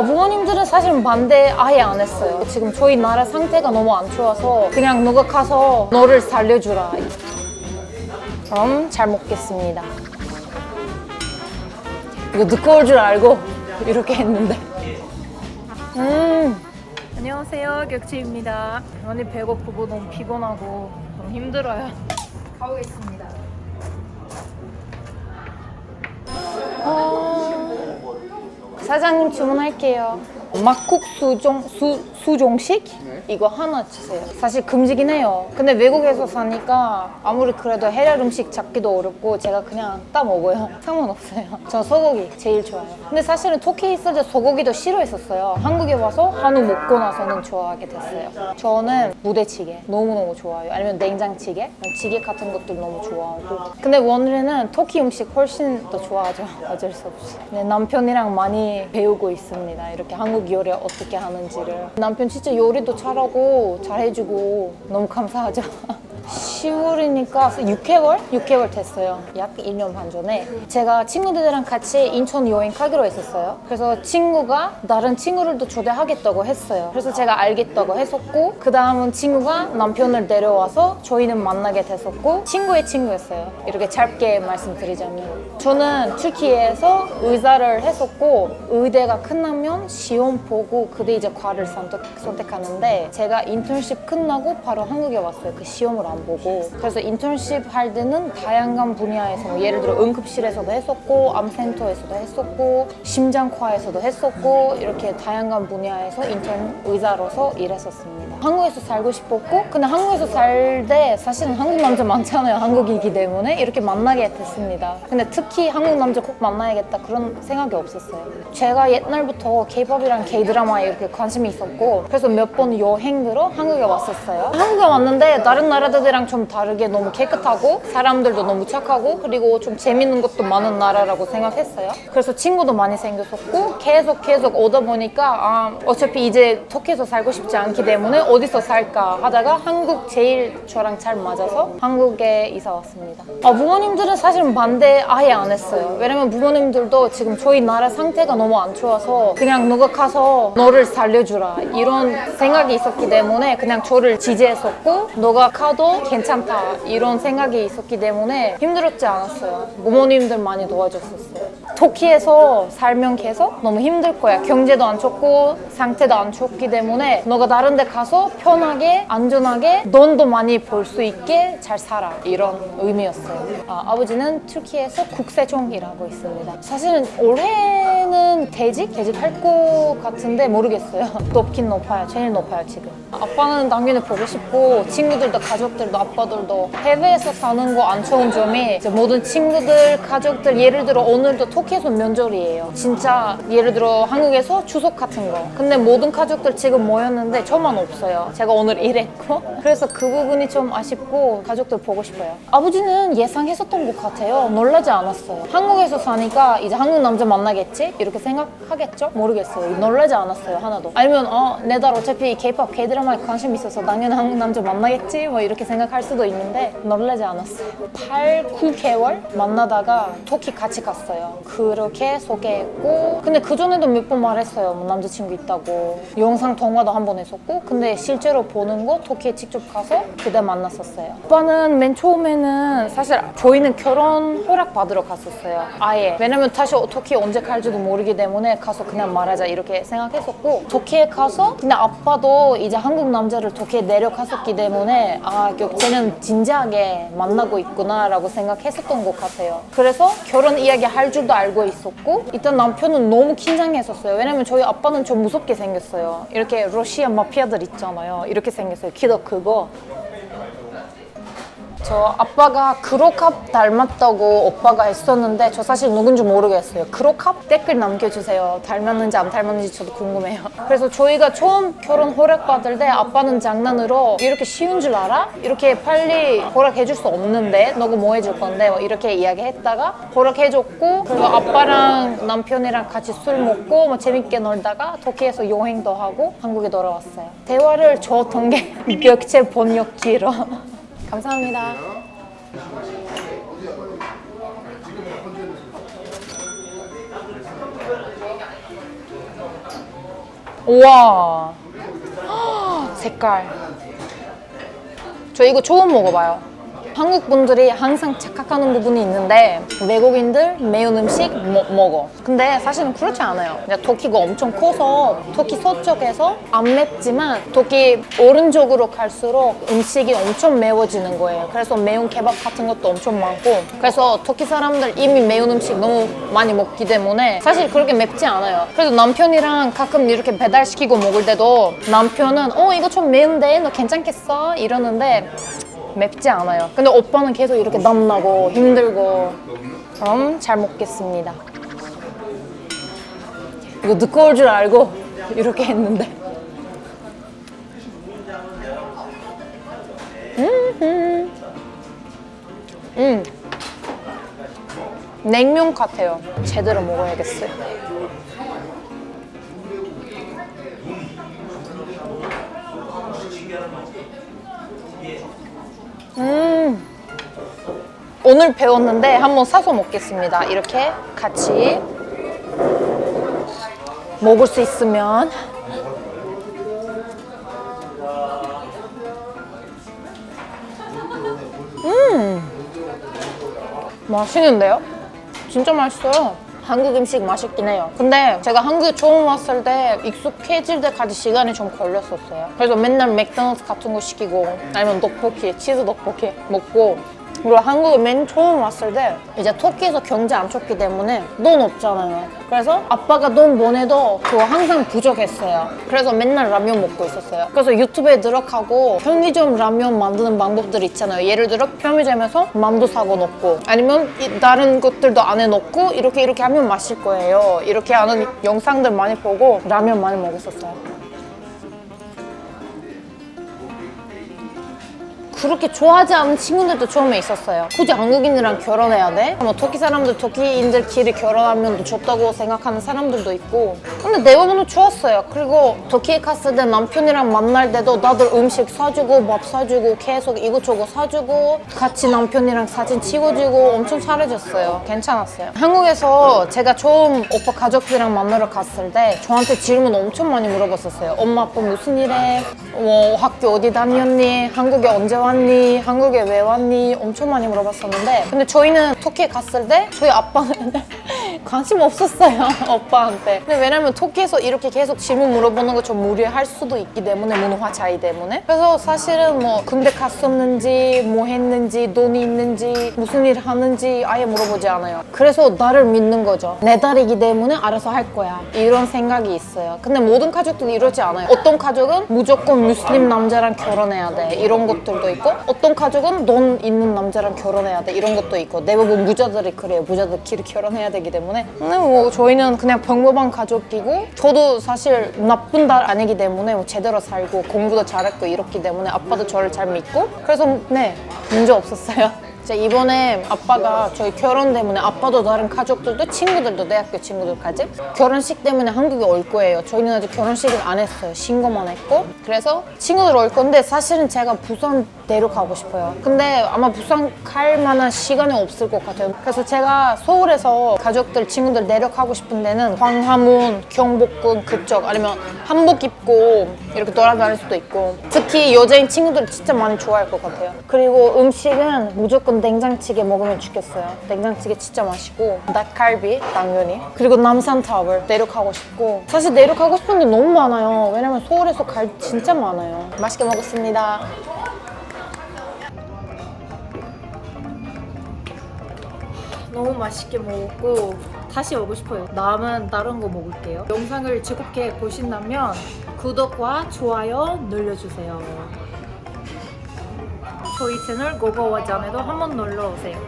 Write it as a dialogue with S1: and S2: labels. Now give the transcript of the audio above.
S1: 아, 부모님들은 사실 반대 아예 안 했어요. 지금 저희 나라 상태가 너무 안 좋아서 그냥 누가 가서 너를 살려주라. 그럼 잘 먹겠습니다. 이거 늦고 올 줄 알고 이렇게 했는데. 음. 안녕하세요, 격치입니다. 많이 배고프고 너무 피곤하고 너무 힘들어요. 가보겠습니다. 어... 사장님 주문할게요. 막국 수종 수 수종식 이거 하나 주세요. 사실 금지긴 해요. 근데 외국에서 사니까 아무리 그래도 해외 음식 잡기도 어렵고 제가 그냥 따 먹어요. 상관없어요. 저 소고기 제일 좋아요. 근데 사실은 터키 있을 때 소고기도 싫어했었어요. 한국에 와서 한우 먹고 나서는 좋아하게 됐어요. 저는 무대찌개 너무너무 좋아요. 아니면 냉장찌개, 찌개 같은 것도 너무 좋아하고. 근데 원래는 터키 음식 훨씬 더 좋아하죠. 어쩔 수 없이. 네, 남편이랑 많이 배우고 있습니다. 이렇게 한국 요리 어떻게 하는지를. 남편 진짜 요리도 잘하고 잘해주고 너무 감사하죠. 10월이니까 6개월? 6개월 됐어요. 약 1년 반 전에. 제가 친구들이랑 같이 인천 여행 가기로 했었어요. 그래서 친구가 다른 친구들도 초대하겠다고 했어요. 그래서 제가 알겠다고 했었고, 그 다음은 친구가 남편을 데려와서 저희는 만나게 됐었고, 친구의 친구였어요. 이렇게 짧게 말씀드리자면. 저는 튀키에서 의사를 했었고, 의대가 끝나면 시험 보고, 그때 이제 과를 선택, 선택하는데, 제가 인턴십 끝나고 바로 한국에 왔어요. 그 시험을 안 보고. 그래서 인턴십 할 때는 다양한 분야에서 뭐 예를 들어 응급실에서도 했었고 암센터에서도 했었고 심장과에서도 했었고 이렇게 다양한 분야에서 인턴 의사로서 일했었습니다. 한국에서 살고 싶었고 근데 한국에서 살 때 사실은 한국 남자 많잖아요. 한국이기 때문에 이렇게 만나게 됐습니다. 근데 특히 한국 남자 꼭 만나야겠다 그런 생각이 없었어요. 제가 옛날부터 케이팝이랑 케이드라마에 이렇게 관심이 있었고 그래서 몇 번 여행으로 한국에 왔었어요. 한국에 왔는데 다른 나라들 이랑 좀 다르게 너무 깨끗하고 사람들도 너무 착하고 그리고 좀 재밌는 것도 많은 나라라고 생각했어요. 그래서 친구도 많이 생겼었고 계속 계속 오다 보니까 아, 어차피 이제 터키에서 살고 싶지 않기 때문에 어디서 살까 하다가 한국 제일 저랑 잘 맞아서 한국에 이사 왔습니다. 아, 부모님들은 사실 반대 아예 안 했어요. 왜냐면 부모님들도 지금 저희 나라 상태가 너무 안 좋아서 그냥 누가 가서 너를 살려주라 이런 생각이 있었기 때문에 그냥 저를 지지했었고 너가 가도 괜찮다 이런 생각이 있었기 때문에 힘들었지 않았어요. 부모님들 많이 도와줬었어요. 터키에서 살면 계속 너무 힘들 거야. 경제도 안 좋고 상태도 안 좋기 때문에 너가 다른 데 가서 편하게 안전하게 돈도 많이 벌 수 있게 잘 살아 이런 의미였어요. 아, 아버지는 터키에서 국세종이라고 있습니다. 사실은 올해는 퇴직? 퇴직할 것 같은데 모르겠어요. 높긴 높아요. 제일 높아요 지금. 아빠는 당연히 보고 싶고 친구들도 가족 들도 아빠들도 해외에서 사는 거 안 좋은 점이 이제 모든 친구들 가족들 예를 들어 오늘도 터키에서 명절이에요. 진짜 예를 들어 한국에서 추석 같은 거. 근데 모든 가족들 지금 모였는데 저만 없어요. 제가 오늘 일했고 그래서 그 부분이 좀 아쉽고 가족들 보고 싶어요. 아버지는 예상했었던 것 같아요. 놀라지 않았어요. 한국에서 사니까 이제 한국 남자 만나겠지 이렇게 생각하겠죠? 모르겠어요. 놀라지 않았어요 하나도. 아니면 어내딸 어차피 K-pop K-드라마에 관심 있어서 당연히 한국 남자 만나겠지 뭐 이렇게 생각할 수도 있는데 놀라지 않았어요. 8, 9개월 만나다가 터키 같이 갔어요. 그렇게 소개했고 근데 그 전에도 몇 번 말했어요. 뭐 남자친구 있다고 영상 통화도 한 번 했었고 근데 실제로 보는 거 터키에 직접 가서 그때 만났었어요. 오빠는 맨 처음에는 사실 저희는 결혼 허락 받으러 갔었어요. 아예 왜냐면 다시 터키 언제 갈지도 모르기 때문에 가서 그냥 말하자 이렇게 생각했었고 터키에 가서 근데 아빠도 이제 한국 남자를 터키에 내려갔었기 때문에 아 쟤는 진지하게 만나고 있구나라고 생각했었던 것 같아요. 그래서 결혼 이야기 할 줄도 알고 있었고 일단 남편은 너무 긴장했었어요. 왜냐면 저희 아빠는 좀 무섭게 생겼어요. 이렇게 러시아 마피아들 있잖아요. 이렇게 생겼어요. 키도 크고 저 아빠가 크로캅 닮았다고 오빠가 했었는데 저 사실 누군지 모르겠어요. 크로캅? 댓글 남겨주세요. 닮았는지 안 닮았는지 저도 궁금해요. 그래서 저희가 처음 결혼 허락받을 때 아빠는 장난으로 이렇게 쉬운 줄 알아? 이렇게 빨리 허락해줄 수 없는데 너가 뭐 해줄 건데? 뭐 이렇게 이야기했다가 허락해줬고 그리고 아빠랑 남편이랑 같이 술 먹고 뭐 재밌게 놀다가 터키에서 여행도 하고 한국에 돌아왔어요. 대화를 줬던 게 격체 번역기로. 감사합니다. 우와. 색깔. 저 이거 처음 먹어봐요. 한국 분들이 항상 착각하는 부분이 있는데 외국인들 매운 음식 뭐- 먹어. 근데 사실은 그렇지 않아요. 터키가 엄청 커서 터키 서쪽에서 안 맵지만 터키 오른쪽으로 갈수록 음식이 엄청 매워지는 거예요. 그래서 매운 케밥 같은 것도 엄청 많고 그래서 터키 사람들 이미 매운 음식 너무 많이 먹기 때문에 사실 그렇게 맵지 않아요. 그래서 남편이랑 가끔 이렇게 배달시키고 먹을 때도 남편은 어 이거 좀 매운데 너 괜찮겠어? 이러는데 맵지 않아요. 근데 오빠는 계속 이렇게 남나고 힘들고 그럼 잘 먹겠습니다. 이거 두꺼울 줄 알고 이렇게 했는데. 음, 음. 냉면 같아요. 제대로 먹어야겠어요. 오늘 배웠는데 한번 사서 먹겠습니다. 이렇게 같이 먹을 수 있으면. 음. 맛있는데요? 진짜 맛있어요. 한국 음식 맛있긴 해요. 근데 제가 한국에 처음 왔을 때 익숙해질 때까지 시간이 좀 걸렸었어요. 그래서 맨날 맥도날드 같은 거 시키고 아니면 떡볶이, 치즈 떡볶이 먹고 그리고 한국에 맨 처음 왔을 때 이제 터키에서 경제 안 좋기 때문에 돈 없잖아요. 그래서 아빠가 돈 보내도 그거 항상 부족했어요. 그래서 맨날 라면 먹고 있었어요. 그래서 유튜브에 들어가고 편의점 라면 만드는 방법들 있잖아요. 예를 들어 편의점에서 만두 사고 넣고 아니면 이 다른 것들도 안에 넣고 이렇게 이렇게 하면 맛있을 거예요. 이렇게 하는 영상들 많이 보고 라면 많이 먹었었어요. 그렇게 좋아하지 않는 친구들도 처음에 있었어요. 굳이 한국인이랑 결혼해야 돼? 뭐 터키 사람들 터키인들끼리 결혼하면 더 좋다고 생각하는 사람들도 있고. 근데 대부분은 좋았어요. 그리고 터키에 갔을 때 남편이랑 만날 때도 다들 음식 사주고 밥 사주고 계속 이것저것 사주고 같이 남편이랑 사진 찍어주고 엄청 잘해줬어요. 괜찮았어요. 한국에서 제가 처음 오빠 가족들이랑 만나러 갔을 때 저한테 질문 엄청 많이 물어봤었어요. 엄마 아빠 무슨 일해? 뭐 학교 어디 다녔니? 한국에 언제 왔니? 한국에 왜 왔니? 엄청 많이 물어봤었는데 근데 저희는 터키에 갔을 때 저희 아빠는 관심 없었어요 오빠한테. 근데 왜냐면 터키에서 이렇게 계속 질문 물어보는 거 좀 무리할 수도 있기 때문에 문화 차이 때문에. 그래서 사실은 뭐 군대 갔었는지 뭐 했는지 돈이 있는지 무슨 일 하는지 아예 물어보지 않아요. 그래서 나를 믿는 거죠. 내 딸이기 때문에 알아서 할 거야. 이런 생각이 있어요. 근데 모든 가족들이 이러지 않아요. 어떤 가족은 무조건 무슬림 남자랑 결혼해야 돼. 이런 것들도 있고 어떤 가족은 돈 있는 남자랑 결혼해야 돼. 이런 것도 있고. 대부분 부자들이 그래요. 부자들끼리 결혼해야 되기 때문에 근데 뭐 저희는 그냥 평범한 가족이고 저도 사실 나쁜 딸 아니기 때문에 뭐 제대로 살고 공부도 잘했고 이렇기 때문에 아빠도 저를 잘 믿고 그래서 네 문제 없었어요 이제 이번에 아빠가 저희 결혼 때문에 아빠도 다른 가족들도 친구들도 대학교 친구들까지 결혼식 때문에 한국에 올 거예요. 저희는 아직 결혼식을 안 했어요. 신고만 했고 그래서 친구들 올 건데 사실은 제가 부산 내려가고 싶어요. 근데 아마 부산 갈 만한 시간이 없을 것 같아요. 그래서 제가 서울에서 가족들 친구들 내려가고 싶은 데는 광화문, 경복궁 그쪽 아니면 한복 입고 이렇게 돌아다닐 수도 있고 특히 여자인 친구들 진짜 많이 좋아할 것 같아요. 그리고 음식은 무조건 된장찌개 먹으면 좋겠어요. 된장찌개 진짜 맛있고 닭갈비 당연히 그리고 남산타워 내려가고 싶고 사실 내려가고 싶은 데 너무 많아요. 왜냐면 서울에서 갈 진짜 많아요. 맛있게 먹었습니다.
S2: 너무 맛있게 먹었고 다시 오고 싶어요. 남은 다른 거 먹을게요. 영상을 즐겁게 보신다면 구독과 좋아요 눌러주세요. 저희 채널 고고와 전에도 한번 놀러 오세요.